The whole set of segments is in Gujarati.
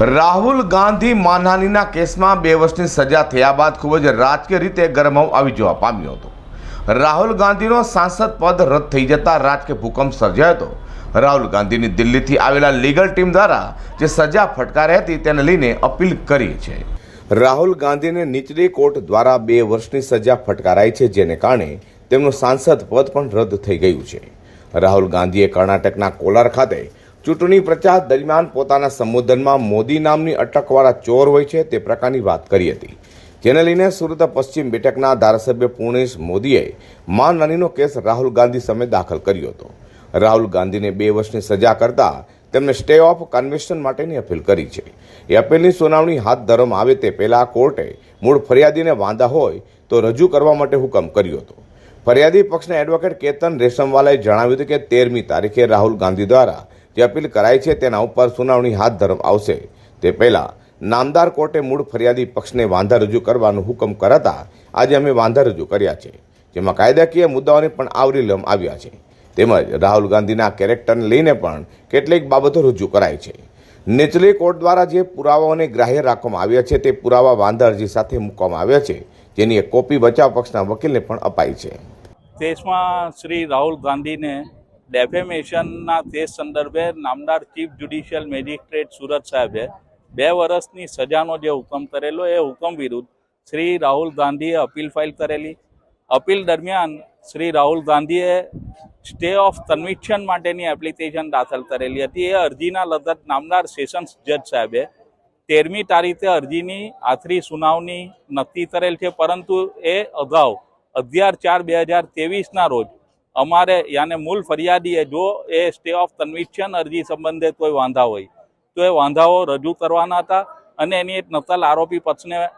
રાહુલ ગાંધી માનહાનિના કેસમાં બે વર્ષની સજા થયા બાદ ખૂબ જ રાજકીય રીતે ગરમાવ આવી જવા પામ્યો હતો. રાહુલ ગાંધીનો સાંસદ પદ રદ થઈ જતા રાજકીય ભૂકંપ સર્જાયો હતો. રાહુલ ગાંધીની દિલ્હીથી આવેલા લીગલ ટીમ દ્વારા જે સજા ફટકારી હતી તેને લઈને અપીલ કરી છે રાહુલ ગાંધીને નીચલી કોર્ટ દ્વારા બે વર્ષની સજા ફટકારાઈ છે જેને કારણે તેમનું સાંસદ પદ પણ રદ થઈ ગયું છે. રાહુલ ગાંધીએ કર્ણાટકના કોલાર ખાતે ચૂંટણી પ્રચાર દરમિયાન પોતાના સંબોધનમાં મોદી નામની અટકવાળા ચોર હોય છે તે પ્રકારની વાત કરી હતી. જેને લઈને સુરત પશ્ચિમ બેઠકના ધારાસભ્ય પૂર્ણેશ મોદીએ માનહાનીનો કેસ રાહુલ ગાંધી સામે દાખલ કર્યો હતો. રાહુલ ગાંધીને બે વર્ષની સજા કરતા તેમને સ્ટે ઓફ કન્વેન્શન માટેની અપીલ કરી છે. એ અપીલની સુનાવણી હાથ ધરવામાં આવે તે પહેલા કોર્ટે મૂળ ફરિયાદીને વાંધા હોય તો રજૂ કરવા માટે હુકમ કર્યો હતો. ફરિયાદી પક્ષના એડવોકેટ કેતન રેશમવાલાએ જણાવ્યું હતું કે તેરમી તારીખે રાહુલ ગાંધી દ્વારા જે અપીલ કરાઈ છે તેના ઉપર સુનાવણી હાથ ધરવામાં આવશે. તે પહેલા નામદાર કોર્ટે મૂળ ફરિયાદી પક્ષને વાંધા રજૂ કરવાનો હુકમ કરાતા આજે અમે વાંધા રજૂ કર્યા છે. જેમાં કાયદાકીય મુદ્દાઓને પણ આવરી લેવામાં આવ્યા છે. તેમજ રાહુલ ગાંધીના કેરેક્ટરને લઈને પણ કેટલીક બાબતો રજૂ કરાઈ છે. નીચલી કોર્ટ દ્વારા જે પુરાવાઓને ગ્રાહ્ય રાખવામાં આવ્યા છે તે પુરાવા વાંધા અરજી સાથે મૂકવામાં આવ્યા છે, જેની એક કોપી બચાવ પક્ષના વકીલને પણ અપાઈ છે. દેશમાં શ્રી રાહુલ ગાંધીને ડેફેમેશનના કેસ સંદર્ભે નામદાર ચીફ જ્યુડિશિયલ મેજિસ્ટ્રેટ સુરત સાહેબે બે વર્ષની સજાનો જે હુકમ કરેલો, એ હુકમ વિરુદ્ધ શ્રી રાહુલ ગાંધીએ અપીલ ફાઇલ કરેલી. અપીલ દરમિયાન શ્રી રાહુલ ગાંધીએ સ્ટે ઓફ કન્વિક્શન માટેની એપ્લિકેશન દાખલ કરેલી હતી. એ અરજીના લગત નામદાર સેશન્સ જજ સાહેબે તેરમી તારીખે અરજીની આખરી સુનાવણી નક્કી કરેલ છે, પરંતુ એ અગાઉ અગિયાર ચાર બે હજાર ત્રેવીસના રોજ અમારે યાને મૂળ ફરિયાદીએ જો એ સ્ટે ઓફ કન્વિક્શન અરજી સંબંધે કોઈ વાંધા હોય તો એ વાંધાઓ રજૂ કરવાના હતા અને એની એક નકલ આરોપી પક્ષને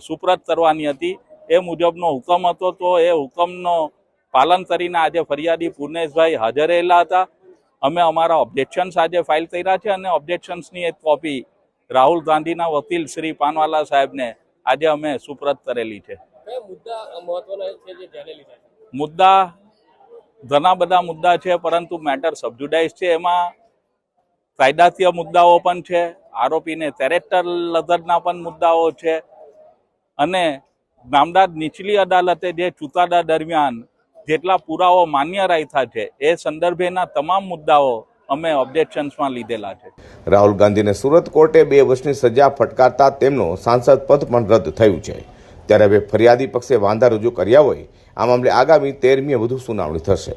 સુપ્રત કરવાની હતી. એ મુજબનો હુકમ હતો તો એ હુકમનો પાલન કરીને આજે ફરિયાદી પૂર્ણેશભાઈ હાજર રહેલા હતા. અમે અમારા ઓબ્જેક્શન્સ આજે ફાઇલ કર્યા છે અને ઓબ્જેક્શન્સની એક કોપી રાહુલ ગાંધીના વકીલ શ્રી પાનવાલા સાહેબને આજે અમે સુપ્રત કરેલી છે? મુદ્દા ઘણા બધા મુદ્દા છે, પરંતુ મેટર સબજ્યુડાઇઝ છે એમાં. કાયદાકીય મુદ્દાઓ પણ છે, આરોપીને કેરેક્ટર લગતના પણ મુદ્દાઓ છે. અને નામદાર નીચલી અદાલતે જે ચુકાદા દરમિયાન જેટલા પુરાવો માન્ય રાખ્યા છે, એ સંદર્ભેના તમામ મુદ્દાઓ અમે ઓબ્જેક્શન્સમાં લીધેલા છે. રાહુલ ગાંધીને સુરત કોર્ટે બે વર્ષની સજા ફટકારતા તેમનો સાંસદ પદ પણ રદ થયું છે. ત્યારે હવે ફરિયાદી પક્ષે વાંધા રજૂ કર્યા હોય, આ મામલે આગામી તેરમીએ વધુ સુનાવણી થશે.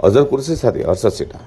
અઝર કુરશી સાથે હર્ષદ સેઠા